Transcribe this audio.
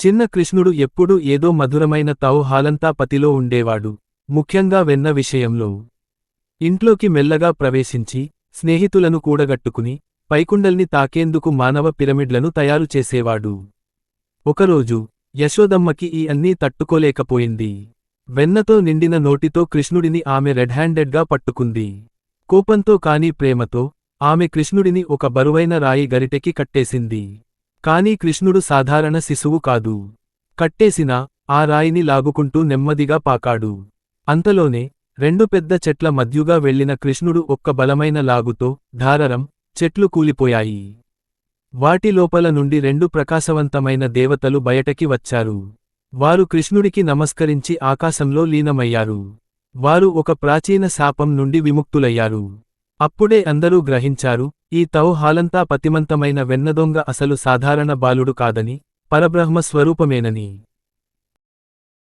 చిన్న కృష్ణుడు ఎప్పుడూ ఏదో మధురమైన తౌ పతిలో ఉండేవాడు. ముఖ్యంగా వెన్న విషయంలో. ఇంట్లోకి మెల్లగా ప్రవేశించి స్నేహితులను కూడగట్టుకుని పైకుండల్ని తాకేందుకు మానవ పిరమిడ్లను తయారు చేసేవాడు. ఒకరోజు యశోదమ్మకి ఈ అన్నీ తట్టుకోలేకపోయింది. వెన్నతో నిండిన నోటితో కృష్ణుడిని ఆమె రెడ్ హ్యాండెడ్గా పట్టుకుంది. కోపంతో కాని ప్రేమతో ఆమె కృష్ణుడిని ఒక బరువైన రాయి గరిటెకి కట్టేసింది. కాని కృష్ణుడు సాధారణ శిశువు కాదు. కట్టేసిన ఆ రాయిని లాగుకుంటూ నెమ్మదిగా పాకాడు. అంతలోనే రెండు పెద్ద చెట్ల మధ్యుగా వెళ్ళిన కృష్ణుడు ఒక్క బలమైన లాగుతో ధారరం చెట్లు కూలిపోయాయి. వాటి లోపల నుండి రెండు ప్రకాశవంతమైన దేవతలు బయటకి వచ్చారు. వారు కృష్ణుడికి నమస్కరించి ఆకాశంలో లీనమయ్యారు. వారు ఒక ప్రాచీన శాపం నుండి విముక్తులయ్యారు. అప్పుడే అందరూ గ్రహించారు ఈ తౌహాలంతా పతిమంతమైన వెన్నదొంగ అసలు సాధారణ బాలుడు కాదని పరబ్రహ్మ స్వరూపమేనని